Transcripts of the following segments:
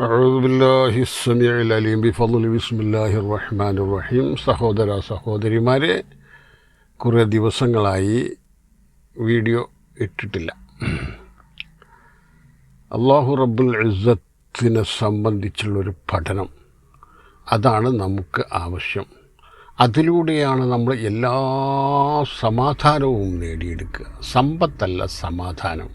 അഊദു ബില്ലാഹി സമീഉൽ അലീം ബിഫളി ബിസ്മില്ലാഹിർ റഹ്മാനിർ റഹീം സഹോദര സഹോദരിമാരെ കുറേ ദിവസങ്ങളായി വീഡിയോ ഇട്ടിട്ടില്ല. അള്ളാഹു റബ്ബുൽ ഇസ്സത്തിനെ സംബന്ധിച്ചുള്ളൊരു പഠനം അതാണ് നമുക്ക് ആവശ്യം. അതിലൂടെയാണ് നമ്മൾ എല്ലാ സമാധാനവും നേടിയെടുക്കുക. സമ്പത്തല്ല സമാധാനം.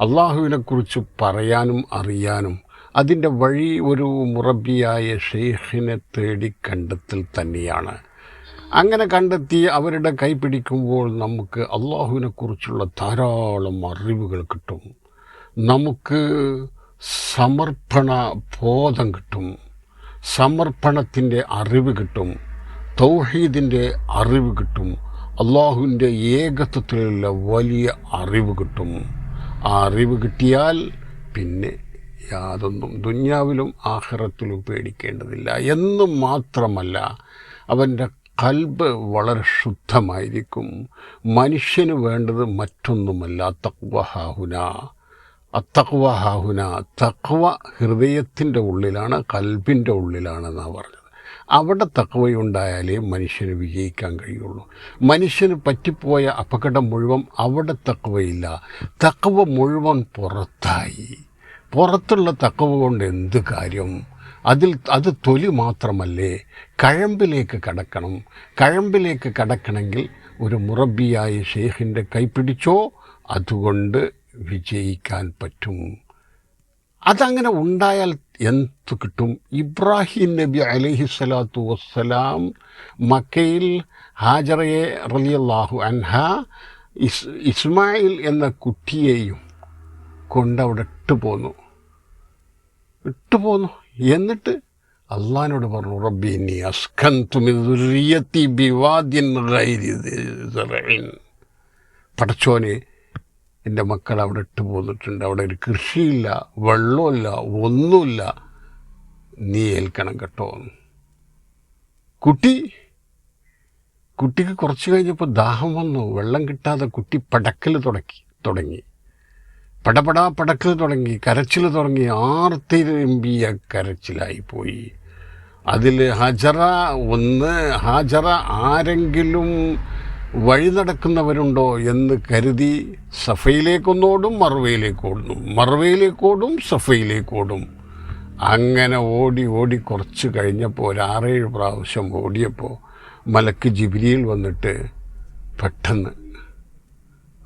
അള്ളാഹുവിനെക്കുറിച്ച് പറയാനും അറിയാനും അതിന്റെ വഴി ഒരു മുറബിയായ ഷെയ്ഖിനെ തേടി കണ്ടെത്തൽ തന്നെയാണ്. അങ്ങനെ കണ്ടെത്തി അവരുടെ കൈ പിടിക്കുമ്പോൾ നമുക്ക് അള്ളാഹുവിനെക്കുറിച്ചുള്ള ധാരാളം അറിവുകൾ കിട്ടും. നമുക്ക് സമർപ്പണ ബോധം കിട്ടും. സമർപ്പണത്തിന്റെ അറിവ് കിട്ടും. തൗഹീദിന്റെ അറിവ് കിട്ടും. അള്ളാഹുവിന്റെ ഏകത്വത്തിലുള്ള വലിയ അറിവ് കിട്ടും. ആ അറിവ് കിട്ടിയാൽ പിന്നെ യാതൊന്നും ദുന്യാവിലും ആഹ്റത്തിലും പേടിക്കേണ്ടതില്ല. എന്ന് മാത്രമല്ല അവന്റെ കൽബ് വളരെ ശുദ്ധമായിരിക്കും. മനുഷ്യന് വേണ്ടത് മറ്റൊന്നുമല്ല തക്വഹാഹുന അത്തക്വ ഹാഹുന തക്വ ഹൃദയത്തിന്റെ ഉള്ളിലാണ് കൽബിന്റെ ഉള്ളിലാണെന്നാണ് പറഞ്ഞത്. അവിടെ തക്വയുണ്ടായാലേ മനുഷ്യന് വിജയിക്കാൻ കഴിയുള്ളൂ. മനുഷ്യന് പറ്റിപ്പോയ അപകടം മുഴുവൻ അവിടെ തക്വയില്ല തക്വ മുഴുവൻ പുറത്തായി. പുറത്തുള്ള തക്കവ് കൊണ്ട് എന്ത് കാര്യം? അതിൽ അത് തൊലി മാത്രമല്ലേ? കഴമ്പിലേക്ക് കടക്കണം. കഴമ്പിലേക്ക് കടക്കണമെങ്കിൽ ഒരു മുറബിയായ ഷെയ്ഖിന്റെ കൈപ്പിടിച്ചോ അതുകൊണ്ട് വിജയിക്കാൻ പറ്റും. അതങ്ങനെ ഉണ്ടായാൽ എന്ത് കിട്ടും? ഇബ്രാഹിം നബി അലഹി സ്വലാത്തു വസ്സലാം മക്കയിൽ ഹാജറയെ റലിയല്ലാഹു അൻഹ ഇസ് ഇസ്മായിൽ എന്ന കുട്ടിയെയും കൊണ്ടവിടെ ഇട്ടുപോന്നു വിട്ടുപോന്നു. എന്നിട്ട് അള്ളഹാനോട് പറഞ്ഞു റബ്ബി നീ അസ്കന്തുമിത്തി ബിവാദ്യൻ പടച്ചോനെ എന്റെ മക്കൾ അവിടെ ഇട്ട് പോന്നിട്ടുണ്ട് അവിടെ ഒരു കൃഷിയില്ല വെള്ളമില്ല ഒന്നുമില്ല. നീ ഏൽക്കണം കേട്ടോ. കുട്ടി കുട്ടിക്ക് കുറച്ച് കഴിഞ്ഞപ്പോൾ ദാഹം വന്നു. വെള്ളം കിട്ടാതെ കുട്ടി പടക്കൽ തുടക്കി തുടങ്ങി. പടപടാ പടക്ക് തുടങ്ങി കരച്ചിൽ തുടങ്ങി ആർത്തിരമ്പിയ കരച്ചിലായി പോയി. അതിൽ ഹജറ ഒന്ന് ഹജറ ആരെങ്കിലും വഴി നടക്കുന്നവരുണ്ടോ എന്ന് കരുതി സഫയിലേക്കൊന്നോടും മറവയിലേക്കോടും മറവയിലേക്കോടും സഫയിലേക്കോടും. അങ്ങനെ ഓടി ഓടി കുറച്ച് കഴിഞ്ഞപ്പോൾ ഒരു ആറേഴ് പ്രാവശ്യം ഓടിയപ്പോൾ മലക്ക് ജിബിരിയിൽ വന്നിട്ട് പെട്ടെന്ന്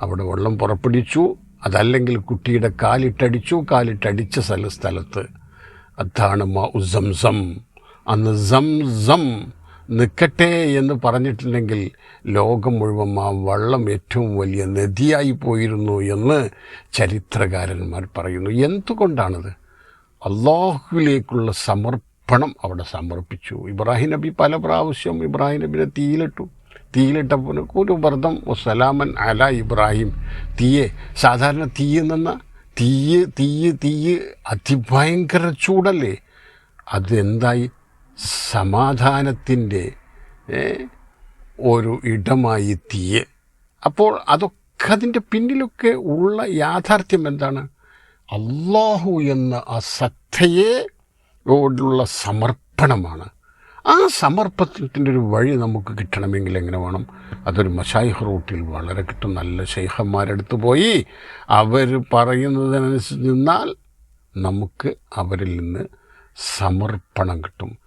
അവിടെ വെള്ളം പുറപ്പെടിച്ചു അതല്ലെങ്കിൽ കുട്ടിയുടെ കാലിട്ടടിച്ചു കാലിട്ടടിച്ച സ്ഥല സ്ഥലത്ത്. അതാണ് മാ ഉസം അന്ന് സം സം നിൽക്കട്ടെ എന്ന് പറഞ്ഞിട്ടുണ്ടെങ്കിൽ ലോകം മുഴുവൻ ആ വള്ളം ഏറ്റവും വലിയ നദിയായി പോയിരുന്നു എന്ന് ചരിത്രകാരന്മാർ പറയുന്നു. എന്തുകൊണ്ടാണത്? അള്ളാഹുവിലേക്കുള്ള സമർപ്പണം അവിടെ സമർപ്പിച്ചു. ഇബ്രാഹിം നബി പല പ്രാവശ്യം ഇബ്രാഹിം നബിനെ തീയിലിട്ടു. തീയിലിട്ടപ്പോൾ ഒരു വ്രതം സലാമൻ അല ഇബ്രാഹിം. തീയെ സാധാരണ തീയ് നിന്ന തീയ് തീയ് തീയ് അതിഭയങ്കര ചൂടല്ലേ? അതെന്തായി സമാധാനത്തിന്റെ ഒരു ഇടമായി തീയ്. അപ്പോൾ അതൊക്കെ അതിന്റെ പിന്നിലൊക്കെ ഉള്ള യാഥാർത്ഥ്യം എന്താണ്? അള്ളാഹു എന്ന ആ സത്തയെ ോടുള്ള സമർപ്പണമാണ്. ആ സമർപ്പത്തിന്റെ ഒരു വഴി നമുക്ക് കിട്ടണമെങ്കിൽ എങ്ങനെ വേണം? അതൊരു മഷായിഹ് റൂട്ടിൽ വളരെ കിട്ടും. നല്ല ശൈഖന്മാരെടുത്ത് പോയി അവർ പറയുന്നതിനനുസരിച്ച് നിന്നാൽ നമുക്ക് അവരിൽ നിന്ന് സമർപ്പണം കിട്ടും.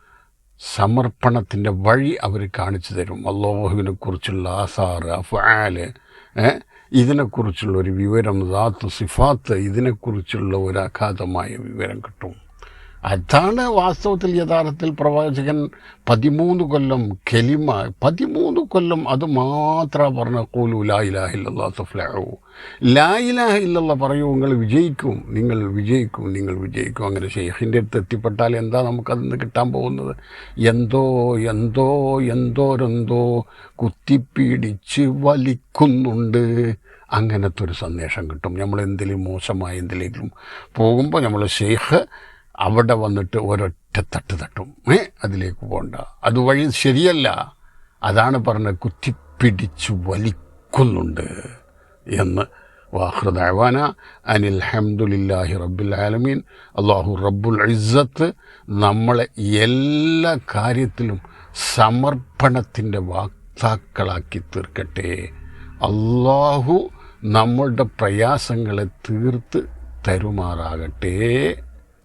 സമർപ്പണത്തിന്റെ വഴി അവർ കാണിച്ചു തരും. അള്ളാഹുവിനെ കുറിച്ചുള്ള ആസാറ് അഫാൽ ഇതിനെക്കുറിച്ചുള്ള ഒരു വിവരം ദാത്ത് സിഫാത്ത് ഇതിനെക്കുറിച്ചുള്ള ഒരു അഗാധമായ വിവരം കിട്ടും. അതാണ് വാസ്തവത്തിൽ യഥാർത്ഥത്തിൽ പ്രവാചകൻ പതിമൂന്ന് കൊല്ലം കെലിമ പതിമൂന്ന് കൊല്ലം അത് മാത്രം പറഞ്ഞ കോലു ലാ ഇലാഹ ഇല്ലല്ലാ തുഫ്ലഹു. ലാ ഇലാഹ ഇല്ലല്ല പറയൂ നിങ്ങൾ വിജയിക്കും നിങ്ങൾ വിജയിക്കും നിങ്ങൾ വിജയിക്കും. അങ്ങനെ ഷെയ്ഖിന്റെ അടുത്ത് എത്തിപ്പെട്ടാൽ എന്താ നമുക്കതിന്ന് കിട്ടാൻ പോകുന്നത്? എന്തോ എന്തോ എന്തോരെന്തോ കുത്തിപ്പിടിച്ച് വലിക്കുന്നുണ്ട്. അങ്ങനത്തെ ഒരു സന്ദേശം കിട്ടും. നമ്മൾ എന്തെങ്കിലും മോശമായ എന്തിലേക്കും പോകുമ്പോൾ നമ്മൾ ഷെയ്ഖ് അവിടെ വന്നിട്ട് ഒരൊറ്റ തട്ട് തട്ടും. ഏ അതിലേക്ക് പോകണ്ട അതുവഴി ശരിയല്ല. അതാണ് പറഞ്ഞത് കുത്തിപ്പിടിച്ച് വലിക്കുന്നുണ്ട് എന്ന്. വാഹൃദാന അനിൽ ഹംദുലില്ലാഹി റബ്ബുൽ ആലമീൻ. അള്ളാഹു റബ്ബുൽ ഇസ്സത്ത് നമ്മളെ എല്ലാ കാര്യത്തിലും സമർപ്പണത്തിന്റെ വാക്താക്കളാക്കി തീർക്കട്ടെ. അള്ളാഹു നമ്മളുടെ പ്രയാസങ്ങളെ തീർത്ത് തരുമാറാകട്ടെ.